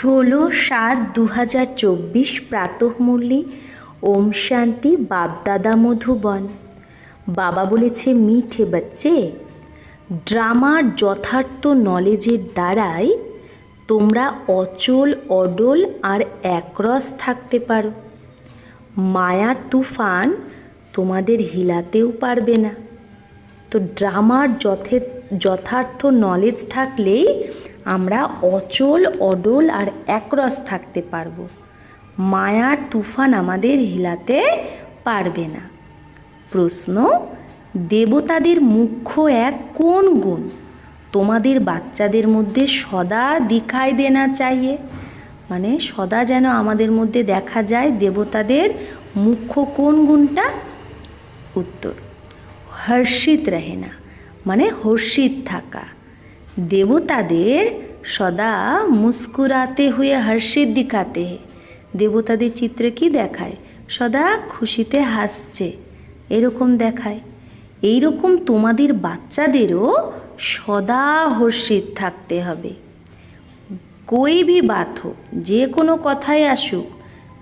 ষোলো সাত দু হাজার চব্বিশ প্রাতঃমূল্যে ওম শান্তি বাপদাদা মধুবন। বাবা বলেছে, মিঠে বাচ্চে, ড্রামার যথার্থ নলেজের দ্বারাই তোমরা অচল, অডল আর একরস থাকতে পারো। মায়ার তুফান তোমাদের হিলাতেও পারবে না। তো ড্রামার যথে যথার্থ নলেজ থাকলেই আমরা অচল, অডল আর একরস থাকতে পারব। মায়ার তুফান আমাদের হিলাতে পারবে না। প্রশ্ন, দেবতাদের মুখ্য এক কোন গুণ? তোমাদের বাচ্চাদের মধ্যে সদা দিখাই দেনা চাইয়ে। মানে সদা যেন আমাদের মধ্যে দেখা যায় দেবতাদের মুখ্য কোন গুণটা? উত্তর, হর্ষিত রহে না মানে হর্ষিত থাকা। দেবতাদের সদা মুস্কুরাতে হয়ে হর্ষিত দিখাতে হে দেবতাদের চিত্রে কি দেখায়? সদা খুশিতে হাসছে। এরকম দেখায়। এইরকম তোমাদের বাচ্চাদেরও সদা হর্ষিত থাকতে হবে। কোই ভি বাত হো যে কোনো কথাই আসুক,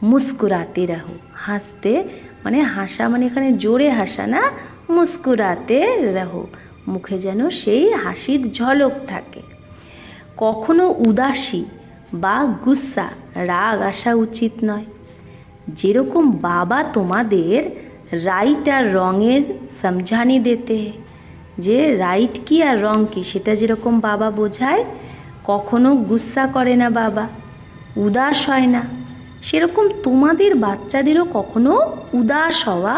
মুস্কুরাতে রাহো। হাসতে মানে হাসা মানে এখানে জোরে হাসা না, মুস্কুরাতে রাহো। মুখে যেন সেই হাসির ঝলক থাকে। কখনো উদাসী বা গুসা, রাগ আসা উচিত নয়। যেরকম বাবা তোমাদের রাইট আর রঙের সমঝানি দিতে, যে রাইট কি আর রং কি সেটা যেরকম বাবা বোঝায়, কখনো গুসা করে না বাবা, উদাস হয় না। সেরকম তোমাদের বাচ্চাদেরও কখনো উদাস হওয়া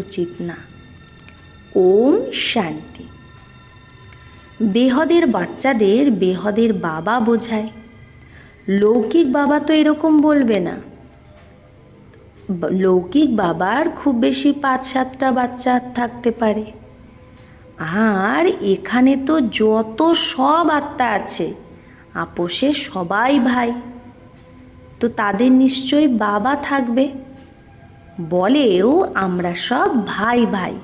উচিত না। ওম শান্তি। বেহদের বাচ্চাদের বেহদের বাবা বোঝায়। লৌকিক বাবা তো এরকম বলবে না। লৌকিক বাবার খুব বেশি পাঁচ সাতটা বাচ্চা থাকতে পারে। আর এখানে তো যত সব আত্মা আছে, আপোষে সবাই ভাই। তো তাদের নিশ্চয়ই বাবা থাকবে। বলেও আমরা সব ভাই ভাই।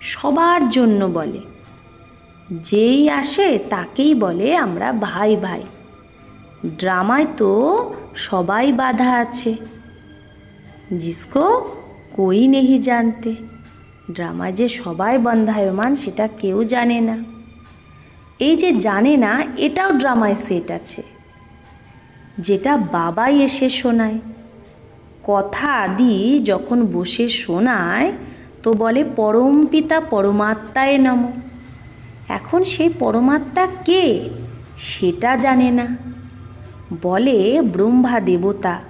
সবার জন্য বলে। যেই আসে তাকেই বলে আমরা ভাই ভাই। ড্রামায় তো সবাই বাধা আছে। জিসকো কই নেহি জানতে। ড্রামা যে সবাই বন্ধায়মান সেটা কেউ জানে না। এই যে জানে না, এটাও ড্রামায় সেট আছে। যেটা বাবাই এসে শোনায়। কথা আদি যখন বসে শোনায় তো বলে, পরম পিতা পরমাত্মায় নম। এখন সেই পরমাত্মা কে? সেটা জানে না। বলে, ব্রহ্মা দেবতা,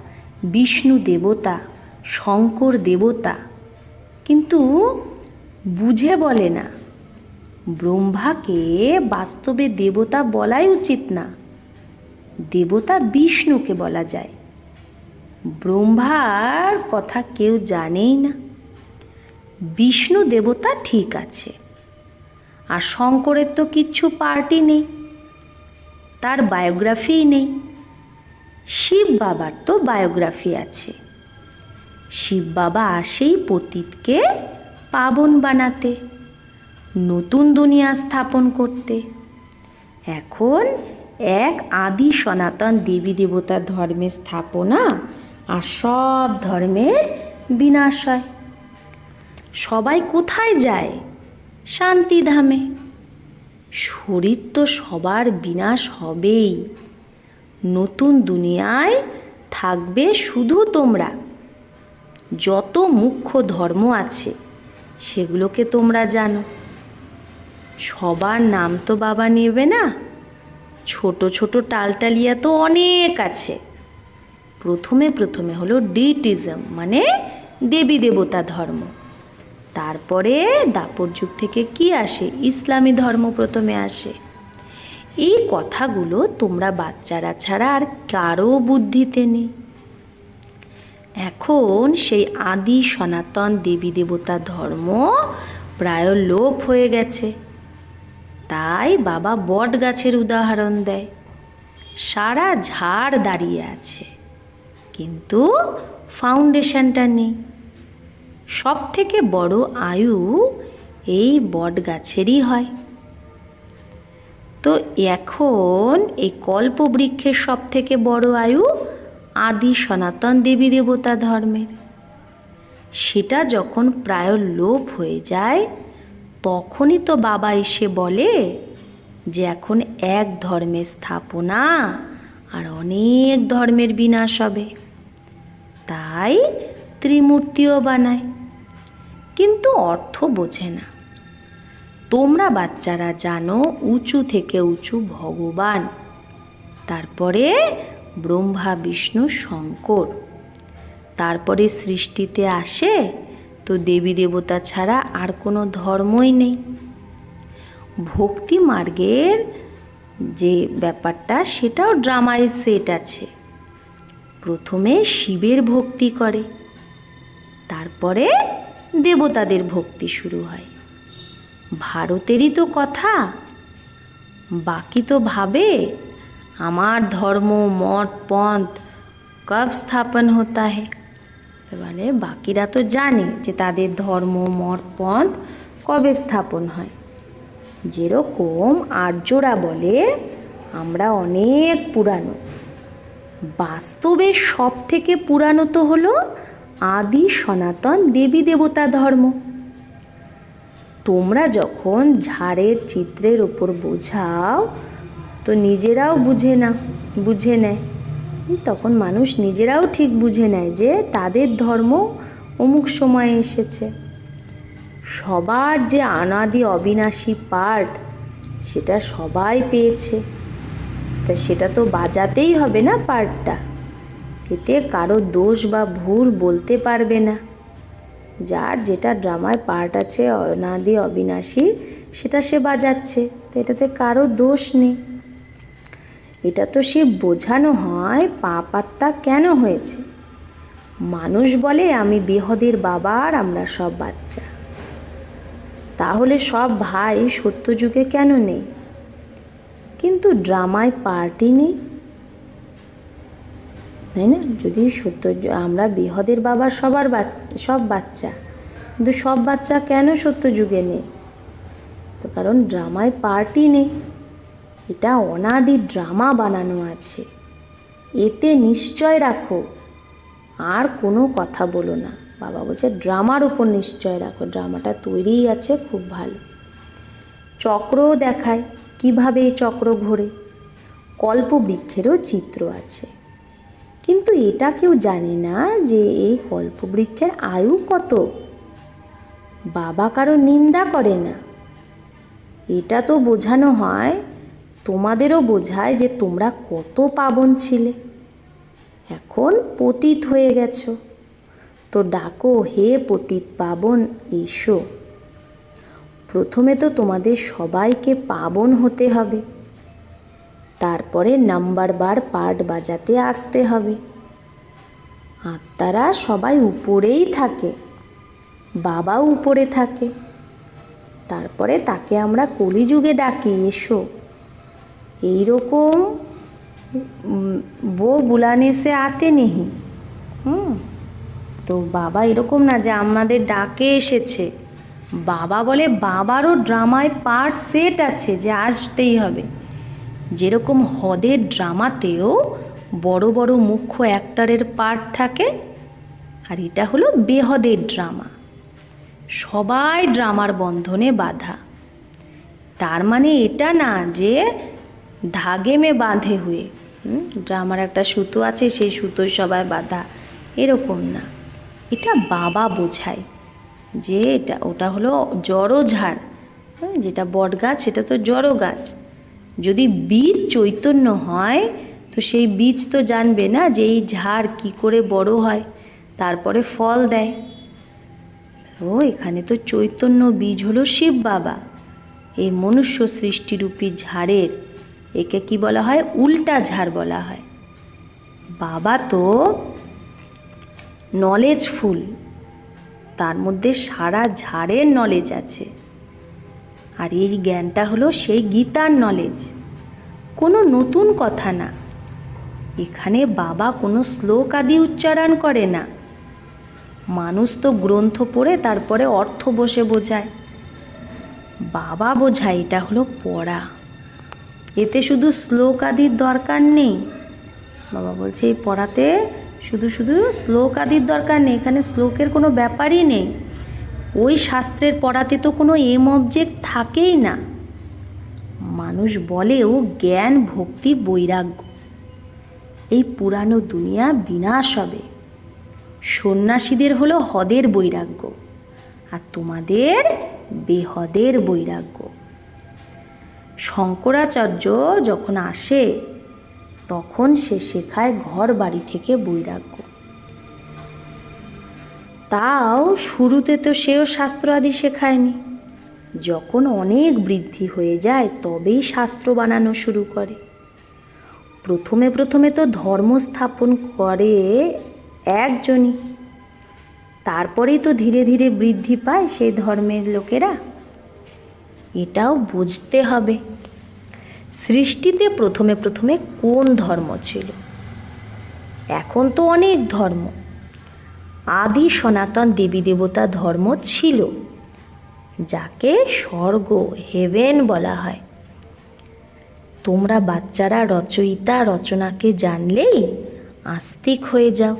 বিষ্ণু দেবতা, শঙ্কর দেবতা। কিন্তু বুঝে বলে না। ব্রহ্মাকে বাস্তবে দেবতা বলাই উচিত না। দেবতা বিষ্ণুকে বলা যায়। ব্রহ্মার কথা কেউ জানেই না। বিষ্ণু দেবতা ঠিক আছে। আর শঙ্করের তো কিচ্ছু পার্টি নেই, তার বায়োগ্রাফিই নেই। শিব বাবার তো বায়োগ্রাফি আছে। শিব বাবা আসেই পতীতকে পাবন বানাতে, নতুন দুনিয়া স্থাপন করতে। এখন এক আদি সনাতন দেবী দেবতার ধর্মের স্থাপনা আর সব ধর্মের বিনাশ হয়। সবাই কোথায় যায়? শান্তিধামে। শরীর তো সবার বিনাশ হবেই। নতুন দুনিয়ায় থাকবে শুধু তোমরা। যত মুখ্য ধর্ম আছে, সেগুলোকে তোমরা জানো। সবার নাম তো বাবা নেবে না। ছোট ছোট টালটালিয়া তো অনেক আছে। প্রথমে প্রথমে হলো ডিটিজম মানে দেবী দেবতা ধর্ম। তারপরে দাপর যুগ থেকে কি আসে? ইসলামী ধর্ম প্রথমে আসে। এই কথাগুলো তোমরা বাচ্চারা ছাড়া আর কারও বুদ্ধিতে নেই। এখন সেই আদি সনাতন দেবী দেবতা ধর্ম প্রায় লোপ হয়ে গেছে। তাই বাবা বট গাছের উদাহরণ দেয়। সারা ঝাড় দাঁড়িয়ে আছে। কিন্তু ফাউন্ডেশনটা নেই। সব থেকে বড় আয়ু এই বট গাছেরই হয়। তো এখন এই কল্পবৃক্ষের সব থেকে বড় আয়ু আদি সনাতন দেবী দেবতা ধর্মের। সেটা যখন প্রায় লোপ হয়ে যায়, তখনই তো বাবা এসে বলে যে এখন এক ধর্মের স্থাপনা আর অনেক ধর্মের বিনাশ হবে। তাই ত্রিমূর্তিও বানায়। কিন্তু অর্থ বোঝে না। তোমরা বাচ্চারা জানো, উঁচু থেকে উঁচু ভগবান। তারপরে ব্রহ্মা, বিষ্ণু, শঙ্কর। তারপরে সৃষ্টিতে আসে, তো দেবী দেবতা ছাড়া আর কোনো ধর্মই নেই। ভক্তি মার্গের যে ব্যাপারটা, সেটাও ড্রামায় সেট আছে। প্রথমে শিবের ভক্তি করে, তারপরে দেবতাদের ভক্তি শুরু হয়। ভারতেরই তো কথা, বাকি তো ভাবে, আমার ধর্ম মঠ পন্থ কব স্থাপন হতা হে। বলে বাকিরা তো জানে যে তাদের ধর্ম মঠ পন্থ কবে স্থাপন হয়। যেরকম আর্যরা বলে, আমরা অনেক পুরানো। বাস্তবে সব থেকে পুরানো তো হলো আদি সনাতন দেবী দেবতা ধর্ম। তোমরা যখন ঝাড়ের চিত্রের ওপর বোঝাও, তো নিজেরাও বুঝে না, বুঝে নেয়। তখন মানুষ নিজেরাও ঠিক বুঝে নেয় যে তাদের ধর্ম অমুক সময়ে এসেছে। সবার যে আনাদি অবিনাশী পার্ট সেটা সবাই পেয়েছে। তা সেটা তো বাজাতেই হবে না পার্টটা এতে কারও দোষ বা ভুল বলতে পারবে না। যার যেটা ড্রামায় পার্ট আছে, অনাদি, অবিনাশী, সেটা সে বাজাচ্ছে, তো এটাতে কারও দোষ নেই। এটা তো সে বোঝানো হয় পাপাত্তা কেন হয়েছে? মানুষ বলে, আমি বেহদের বাবার আমরা সব বাচ্চা। তাহলে সব ভাই সত্যযুগে কেন নেই? কিন্তু ড্রামায় পার্টি নেই। তাই না? যদি সত্য আমরা বৃহদের বাবার সবার সব বাচ্চা, কিন্তু সব বাচ্চা কেন সত্য যুগে নেই? তো কারণ ড্রামায় পার্টি নেই। এটা অনাদি ড্রামা বানানো আছে। এতে নিশ্চয় রাখো, আর কোনো কথা বলো না। বাবা বলছে, ড্রামার উপর নিশ্চয় রাখো, ড্রামাটা তৈরিই আছে খুব ভালো। চক্রও দেখায়, কীভাবে এই চক্র ঘোরে? কল্পবৃক্ষেরও চিত্র আছে। কিন্তু এটা কেউ জানে না যে এই কল্পবৃক্ষের আয়ু কত। বাবা কারও নিন্দা করে না। এটা তো বোঝানো হয়, তোমাদেরও বোঝায় যে তোমরা কত পাবন ছিলে। এখন পতিত হয়ে গেছো। তো ডাকো, হে পতিত পাবন, এসো। প্রথমে তো তোমাদের সবাইকে পাবন হতে হবে। তারপরে নাম্বার বার পার্ট বাজাতে আসতে হবে। আত্মারা সবাই উপরেই থাকে বাবাও উপরে থাকে। তারপরে তাকে আমরা কলিযুগে ডাকি, এসো। এই রকম বো বুলানে সে আতে নেহি হুম? তো বাবা এরকম না যে আমাদের ডাকে এসেছে। বাবা বলে, বাবারও ড্রামায় পার্ট সেট আছে, যে আসতেই হবে। যেরকম হদের ড্রামাতেও বড় বড় মুখ্য অ্যাক্টারের পার্ট থাকে, আর এটা হলো বেহদের ড্রামা। সবাই ড্রামার বন্ধনে বাধা। তার মানে এটা না যে ধাগে মে বাঁধে হয়ে ড্রামার একটা সুতো আছে, সেই সুতোয় সবাই বাঁধা। এরকম না। এটা বাবা বোঝায় যে এটা, ওটা হলো জড়ো ঝাড় যেটা বট গাছ সেটা তো জড়ো গাছ। যদি বীজ চৈতন্য হয়, তো সেই বীজ তো জানবে না যে এই ঝাড় কী করে বড় হয়, তারপরে ফল দেয়। ও, এখানে তো চৈতন্য বীজ হলো শিব বাবা। এই মনুষ্য সৃষ্টিরূপী ঝাড়ের, একে কি বলা হয়? উল্টা ঝাড় বলা হয়। বাবা তো নলেজ ফুল, তার মধ্যে সারা ঝাড়ের নলেজ আছে। আর এই জ্ঞানটা হলো সেই গীতার নলেজ কোনো নতুন কথা না। এখানে বাবা কোনো শ্লোক আদি উচ্চারণ করে না। মানুষ তো গ্রন্থ পড়ে তারপরে অর্থ বসে বোঝায়। বাবা বোঝায় এটা হলো পড়া। এতে শুধু শ্লোক আদির দরকার নেই। বাবা বলছে এই পড়াতে শুধু শুধু শ্লোক আদির দরকার নেই। এখানে শ্লোকের কোনো ব্যাপারই নেই। ওই শাস্ত্রের পড়াতে তো কোনো এম অবজেক্ট থাকেই না। মানুষ বলেও জ্ঞান, ভক্তি, বৈরাগ্য। এই পুরানো দুনিয়া বিনাশ হবে। সন্ন্যাসীদের হলো হদের বৈরাগ্য, আর তোমাদের বেহদের বৈরাগ্য। শঙ্করাচার্য যখন আসে, তখন সে শেখায় ঘর বাড়ি থেকে বৈরাগ্য। তাও শুরুতে তো সেও শাস্ত্র আদি শেখায়নি। যখন অনেক বৃদ্ধি হয়ে যায়, তবেই শাস্ত্র বানানো শুরু করে। প্রথমে প্রথমে তো ধর্ম স্থাপন করে একজনই। তারপরেই তো ধীরে ধীরে বৃদ্ধি পায় সেই ধর্মের লোকেরা। এটাও বুঝতে হবে। সৃষ্টিতে প্রথমে প্রথমে কোন ধর্ম ছিল? এখন তো অনেক ধর্ম। আদি সনাতন দেবী দেবতা ধর্ম ছিল, যাকে স্বর্গ, হেভেন বলা হয়। তোমরা বাচ্চারা রচয়িতা রচনাকে জানলেই আস্তিক হয়ে যাও।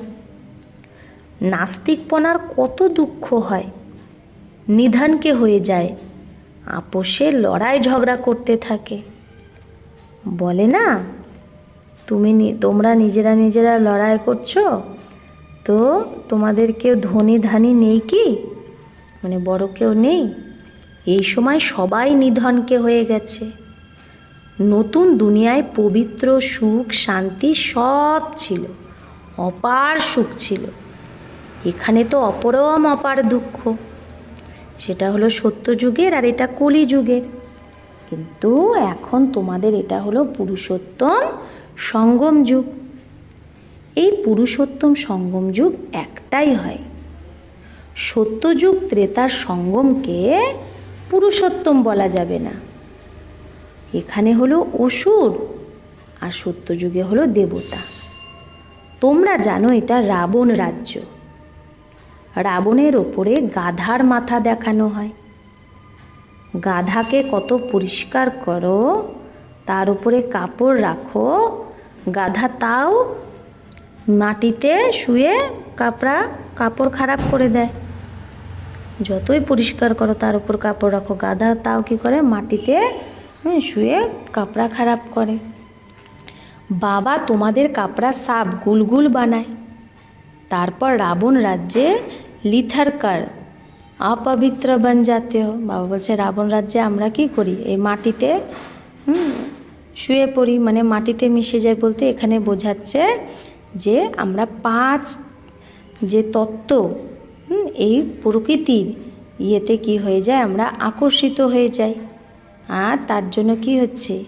নাস্তিকপনার কত দুঃখ হয়, নিধানকে হয়ে যায়, আপোষে লড়াই ঝগড়া করতে থাকে। বলে না, তুমি তোমরা নিজেরা নিজেরা লড়াই করছ তো তোমাদের কেউ ধনী ধানি নেই কি? মানে বড় কেউ নেই? এই সময় সবাই নিধনকে হয়ে গেছে। নতুন দুনিয়ায় পবিত্র সুখ, শান্তি সব ছিল, অপার সুখ ছিল। এখানে তো অপরম অপার দুঃখ। সেটা হলো সত্যযুগের আর এটা কলিযুগের। কিন্তু এখন তোমাদের এটা হলো পুরুষোত্তম সঙ্গম যুগ। এই পুরুষোত্তম সঙ্গম যুগ একটাই হয়। সত্যযুগ ত্রেতার সঙ্গমকে পুরুষোত্তম বলা যাবে না। এখানে হলো অসুর আর সত্যযুগে হলো দেবতা। তোমরা জানো এটা রাবণ রাজ্য। রাবণের ওপরে গাধার মাথা দেখানো হয়। গাধাকে কত পরিষ্কার করো, তার উপরে কাপড় রাখো, গাধা তাও মাটিতে শুয়ে কাপড়া কাপড় খারাপ করে দেয়। যতই পরিষ্কার করো তার উপর কাপড় রাখো। গাধা তাও কি করে? মাটিতে হুম, শুয়ে কাপড়া খারাপ করে। বাবা তোমাদের কাপড়া সাপ গুলগুল বানায়। তারপর রাবণ রাজ্যে লিথারকার অপবিত্র বন যাতে বাবা বলছে রাবণ রাজ্যে আমরা কি করি? এই মাটিতে শুয়ে পড়ি। মানে মাটিতে মিশে যায় বলতে এখানে বোঝাচ্ছে যে আমরা পাঁচ যে তত্ত্ব এই প্রকৃতির ইয়েতে কি হয়ে যায়, আমরা আকর্ষিত হয়ে যাই। আর তার জন্য কি হচ্ছে?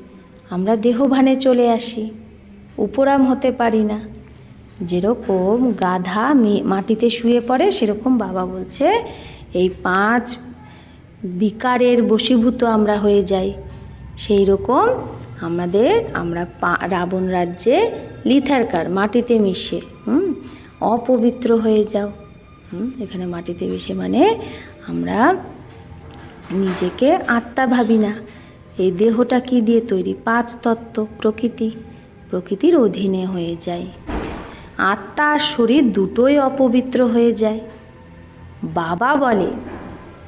আমরা দেহভানে চলে আসি। উপরাম হতে পারি না। যেরকম গাধা মাটিতে শুয়ে পড়ে, সেরকম বাবা বলছে, এই পাঁচ বিকারের বশীভূত আমরা হয়ে যাই। সেই রকম আমাদের, আমরা রাবণ রাজ্যে লিথারকার মাটিতে মিশে, হুম? অপবিত্র হয়ে যাও, হুম? এখানে মাটিতে মিশে মানে আমরা নিজেকে আত্মা ভাবি না। এই দেহটা কি দিয়ে তৈরি? পাঁচ তত্ত্ব, প্রকৃতি। প্রকৃতির অধীনে হয়ে যায়। আত্মা আর শরীর দুটোই অপবিত্র হয়ে যায়। বাবা বলে,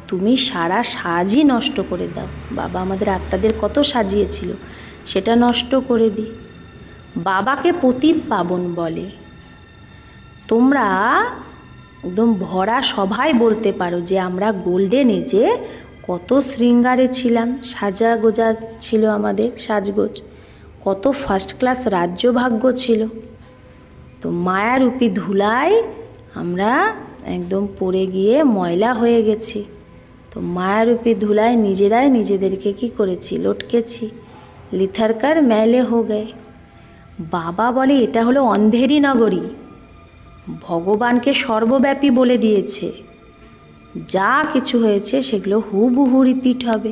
তুমি সারা সাজই নষ্ট করে দাও। বাবা আমাদের আত্মাদের কত সাজিয়েছিল, সেটা নষ্ট করে দিই। বাবাকে পতিত পাবন বলে। তোমরা একদম ভরা সভায় বলতে পারো যে আমরা গোল্ডেন এজে কত শৃঙ্গারে ছিলাম, সাজা গোজা ছিল আমাদের, সাজগোজ। কত ফার্স্ট ক্লাস রাজ্য ভাগ্য ছিল। তো মায়ারূপী ধুলায় আমরা একদম পড়ে গিয়ে ময়লা হয়ে গেছি। তো মায়ারূপী ধুলায় নিজেরাই নিজেদেরকে কি করেছি? লটকেছি। লিথারকার মেলে হো গে বাবা বলে এটা হলো অন্ধেরি নগরী। ভগবানকে সর্বব্যাপী বলে দিয়েছে। যা কিছু হয়েছে সেগুলো হুবহু রিপিট হবে।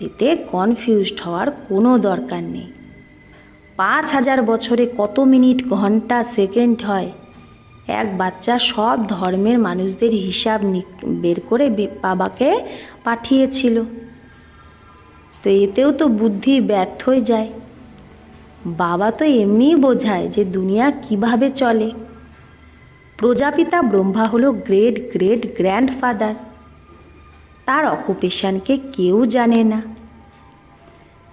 এতে কনফিউজড হওয়ার কোনো দরকার নেই। পাঁচ হাজার বছরে কত মিনিট ঘণ্টা সেকেন্ড হয়, এক বাচ্চা সব ধর্মের মানুষদের হিসাব বের করে বাবাকে পাঠিয়েছিল। তো এতেও তো বুদ্ধি ব্যর্থই যায়। বাবা তো এমনিই বোঝায় যে দুনিয়া কীভাবে চলে। প্রজাপিতা ব্রহ্মা হলো গ্রেট গ্রেট গ্র্যান্ডফাদার তার অকুপেশনকে কেউ জানে না।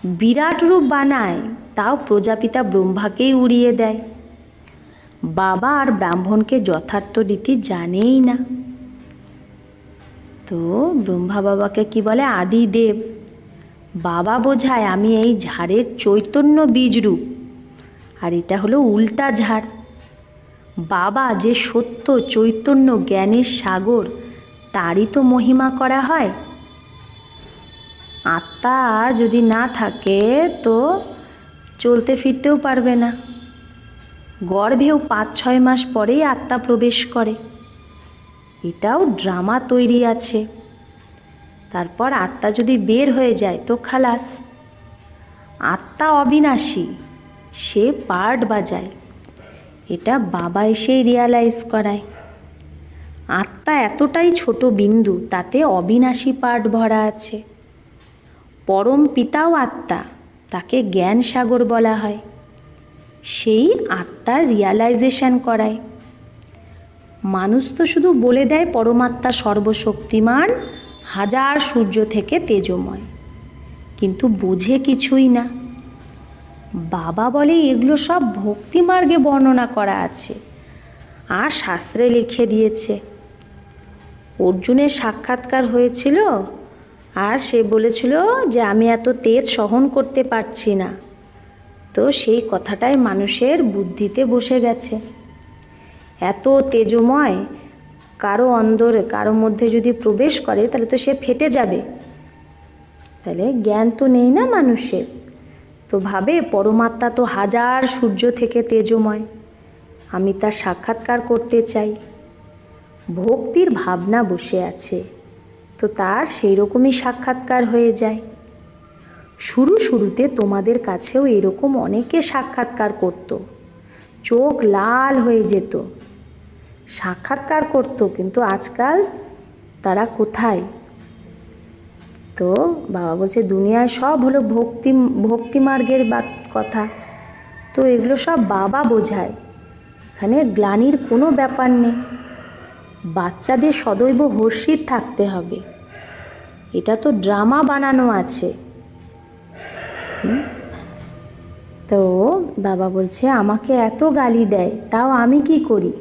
বিরাট রূপ বানায়, তাও প্রজাপিতা ব্রহ্মাকেই উড়িয়ে দেয়। বাবা আর ব্রাহ্মণকে যথার্থ রীতি জানেই না। তো ব্রহ্মা বাবাকে কি বলে? আদি দেব বাবা বোঝায় আমি এই ঝাড়ের চৈতন্য বীজ রূপ আর এটা হলো উল্টা ঝাড়। বাবা যে সত্য চৈতন্য জ্ঞানের সাগর, তারই তো মহিমা করা হয়। আত্মা যদি না থাকে, তো চলতে ফিরতেও পারবে না। গর্ভেও পাঁচ ছয় মাস পরেই আত্মা প্রবেশ করে। এটাও ড্রামা তৈরি আছে। তারপর আত্মা যদি বের হয়ে যায়, তো খালাস। আত্মা অবিনাশী, সে পার্ট বাজায়। এটা বাবা এসেই রিয়ালাইজ করায়। আত্মা এতটাই ছোট বিন্দু, তাতে অবিনাশী পার্ট ভরা আছে। পরম পিতাও আত্মা, তাকে জ্ঞান সাগর বলা হয়। সেই আত্মার রিয়ালাইজেশন করায়। মানুষ তো শুধু বলে দেয় পরমাত্মা সর্বশক্তিমান হাজার সূর্য থেকে তেজময়। কিন্তু বোঝে কিছুই না। বাবা বলে এগুলো সব ভক্তি মার্গে বর্ণনা করা আছে আর শাস্ত্রে লিখে দিয়েছে। অর্জুনের সাক্ষাৎকার হয়েছিল আর সে বলেছিল যে আমি এত তেজ সহন করতে পারছি না। তো সেই কথাটাই মানুষের বুদ্ধিতে বসে গেছে। এত তেজময় কারও অন্দরে, কারও মধ্যে যদি প্রবেশ করে, তাহলে তো সে ফেটে যাবে। তাহলে জ্ঞান তো নেই না মানুষের। তো ভাবে, পরমাত্মা তো হাজার সূর্য থেকে তেজময়। আমি তার সাক্ষাৎকার করতে চাই। ভক্তির ভাবনা বসে আছে। তো তার সেই রকমই সাক্ষাৎকার হয়ে যায়। শুরু শুরুতে তোমাদের কাছেও এরকম অনেকে সাক্ষাৎকার করত। চোখ লাল হয়ে যেত। সাক্ষাৎকার করতো, কিন্তু আজকাল তারা কোথায়? তো বাবা বলছে, দুনিয়ায় সব হলো ভক্তি ভক্তি মার্গের কথা। তো এগুলো সব বাবা বোঝায়। এখানে গ্লানির কোনো ব্যাপার নেই। বাচ্চাদের সদৈব হর্ষিত থাকতে হবে। এটা তো ড্রামা বানানো আছে? তো বাবা বলছে, আমাকে এত গালি দেয়, তাও আমি কি করি?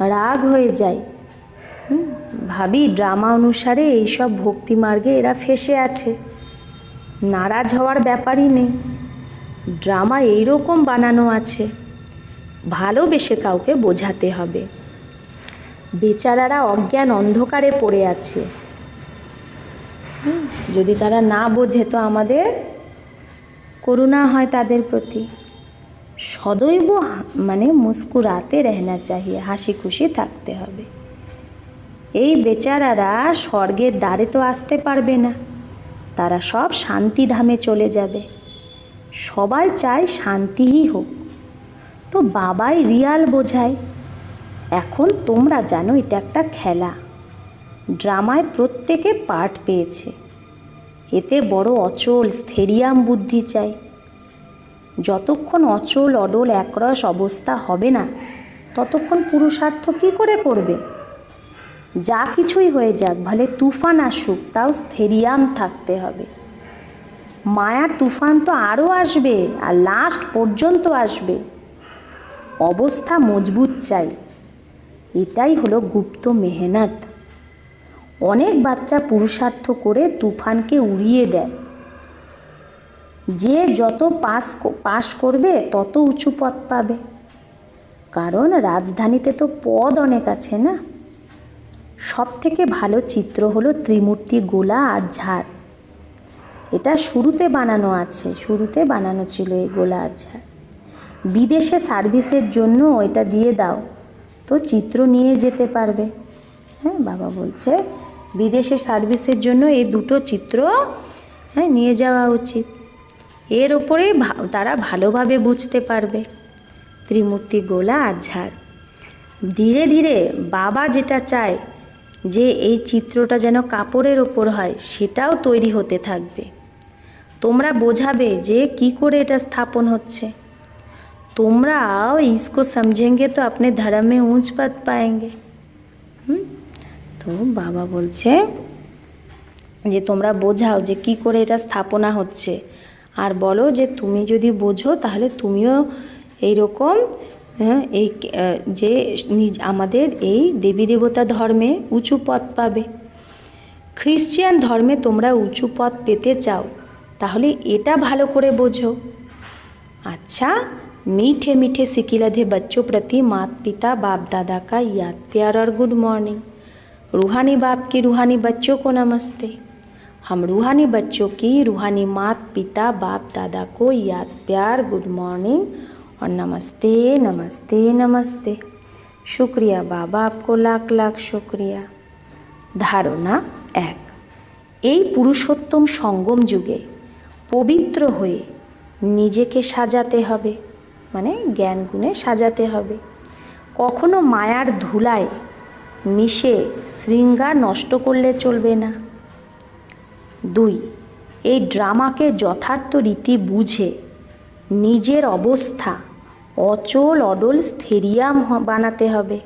রাগ হয়ে যায়। ভাবি, ড্রামা অনুসারে এইসব ভক্তি মার্গে এরা ফেসে আছে। নারাজ হওয়ার ব্যাপারই নেই। ড্রামা এইরকম বানানো আছে। ভালোবেসে কাউকে বোঝাতে হবে। বেচারারা অজ্ঞান অন্ধকারে পড়ে আছে। যদি তারা না বোঝে তো আমাদের করুণা হয় তাদের প্রতি। সদৈব মানে মুস্কুরাতে রহনা চাহিয়ে হাসি খুশি থাকতে হবে। এই বেচারারা স্বর্গের দ্বারে তো আসতে পারবে না। তারা সব শান্তিধামে চলে যাবে। সবাই চায় শান্তিই হোক। তো বাবাই রিয়াল বোঝায়, এখন তোমরা জানো এটা একটা খেলা। ড্রামায় প্রত্যেকে পার্ট পেয়েছে। এতে বড় অচল স্থেরিয়াম বুদ্ধি চাই যতক্ষণ অচল, অডল, একরস অবস্থা হবে না, ততক্ষণ পুরুষার্থ কী করে করবে? যা কিছুই হয়ে যাক, ভালে তুফান আসুক, তাও স্থেরিয়াম থাকতে হবে। মায়ার তুফান তো আরও আসবে, আর লাস্ট পর্যন্ত আসবে। অবস্থা মজবুত চাই। এটাই হলো গুপ্ত মেহনত। অনেক বাচ্চা পুরুষার্থ করে তুফানকে উড়িয়ে দেয়। যে যত পাস পাস করবে, তত উঁচু পদ পাবে। কারণ রাজধানীতে তো পদ অনেক আছে না? সব থেকে ভালো চিত্র হলো ত্রিমূর্তি গোলা আর ঝাড়। এটা শুরুতে বানানো আছে, শুরুতে বানানো ছিল এই গোলা আর ঝাড়। বিদেশে সার্ভিসের জন্য এটা দিয়ে দাও, তো চিত্র নিয়ে যেতে পারবে। হ্যাঁ বাবা বলছে, বিদেশে সার্ভিসের জন্য এই দুটো চিত্র হ্যাঁ নিয়ে যাওয়া উচিত। এর ওপরেই ভা- তারা ভালোভাবে বুঝতে পারবে ত্রিমূর্তি গোলা আর ঝাড় ধীরে ধীরে বাবা যেটা চায় যে এই চিত্রটা যেন কাপড়ের ওপর হয় সেটাও তৈরি হতে থাকবে তোমরা বোঝাবে যে কি করে এটা স্থাপন হচ্ছে তোমরাও इसको समझेंगे तो अपने धर्म में ऊंच पद पाएंगे হুম তো বাবা বলছে যে তোমরা বোঝাও যে কি করে এটা স্থাপনা হচ্ছে আর বলো যে তুমি যদি বোঝো তাহলে তুমিও এইরকম হ্যাঁ, এই আহ, যে নিজ আমাদের এই দেবী দেবতা ধর্মে উঁচু পদ পাবে খ্রিশ্চিয়ান ধর্মে তোমরা উঁচু পদ পেতে চাও তাহলে এটা ভালো করে বোঝো अच्छा मीठे मीठे सिकिलधे बच्चों प्रति माता पिता बाप दादा का याद प्यार और गुड मॉर्निंग रूहानी बाप की रूहानी बच्चों को नमस्ते हम रूहानी बच्चों की रूहानी माता पिता बाप दादा को याद प्यार गुड मॉर्निंग और नमस्ते नमस्ते नमस्ते शुक्रिया बाबा आपको लाख लाख शुक्रिया ধারণা এক এই পুরুষোত্তম সঙ্গম যুগে পবিত্র হয়ে নিজেকে সাজাতে হবে মানে জ্ঞান গুণে সাজাতে হবে কখনো মায়ার ধুলায় মিশে শৃঙ্গার নষ্ট করলে চলবে না দুই, এই ড্রামাকে যথার্থ রীতি বুঝে নিজের অবস্থা অচল অডল স্থিরিয়াম বানাতে হবে।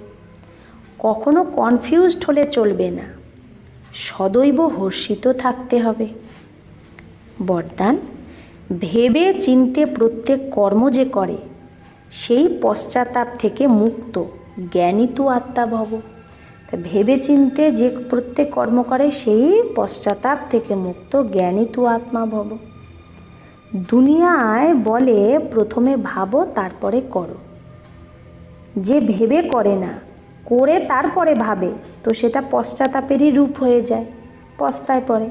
কখনো কনফিউজড হলে চলবে না। সদৈব হর্ষিত থাকতে হবে। বরদান, ভেবে চিনতে প্রত্যেক কর্ম যে করে, সেই পশ্চাতাপ থেকে মুক্ত জ্ঞানী তু আত্মা ভব ভেবে চিনতে যে প্রত্যেক কর্ম করে সেই পশ্চাতাপ থেকে মুক্ত জ্ঞানী তু আত্মা ভব। দুনিয়ায় বলে প্রথমে ভাবো, তারপরে করো। যে ভেবে করে না, করে তারপরে ভাবে, তো সেটা পশ্চাতাপেরই রূপ হয়ে যায়, পস্তায় পরে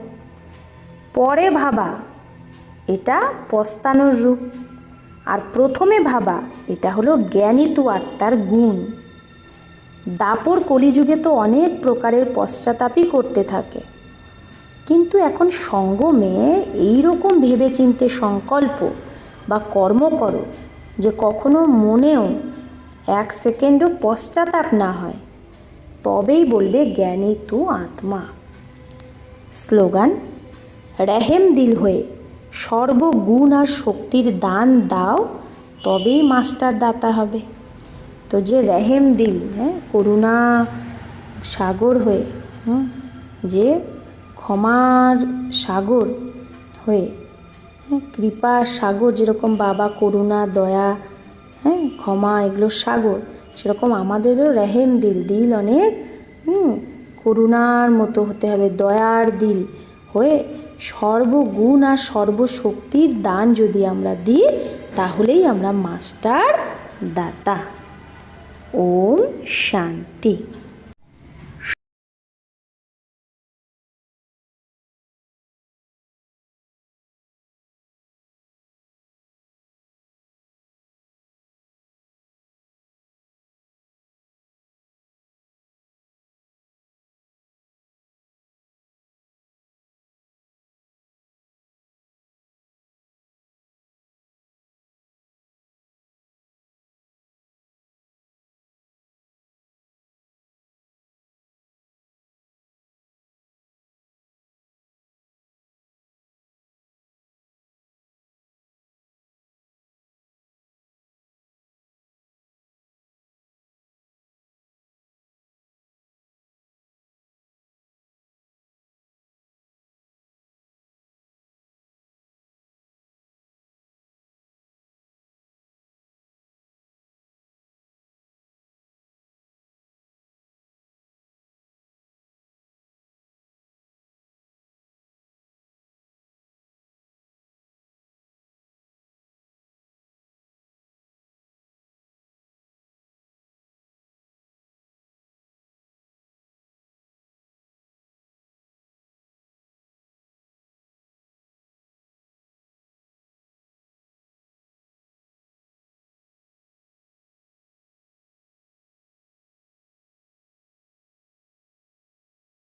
পরে ভাবা, এটা পস্তানোর রূপ। আর প্রথমে ভাবা, এটা হলো জ্ঞানিতু আত্মার গুণ। দাপর কলিযুগে তো অনেক প্রকারের পশ্চাতাপই করতে থাকে। কিন্তু এখন সঙ্গমে এই রকম ভেবেচিন্তে সংকল্প বা কর্ম করো যে কখনো মনেও এক সেকেন্ডও পশ্চাতাপ না হয়। তবেই বলবে জ্ঞানী তু আত্মা। স্লোগান, রেহেম দিল হয়ে সর্বগুণ আর শক্তির দান দাও, তবেই মাস্টার দাতা হবে। তো যে রেহেম দিল হ্যাঁ করুণা সাগর হয়ে যে ক্ষমার সাগর হয়ে হ্যাঁ কৃপা সাগর যেরকম বাবা, করুণা, দয়া হ্যাঁ ক্ষমা, এগুলো সাগর, সেরকম আমাদেরও রেহেম দিল দিল অনেক করুণার মতো হতে হবে, দয়ার দিল হয়ে, সর্বগুণ আর সর্বশক্তির দান যদি আমরা দিই, তাহলেই আমরা মাস্টার দাতা। ওম শান্তি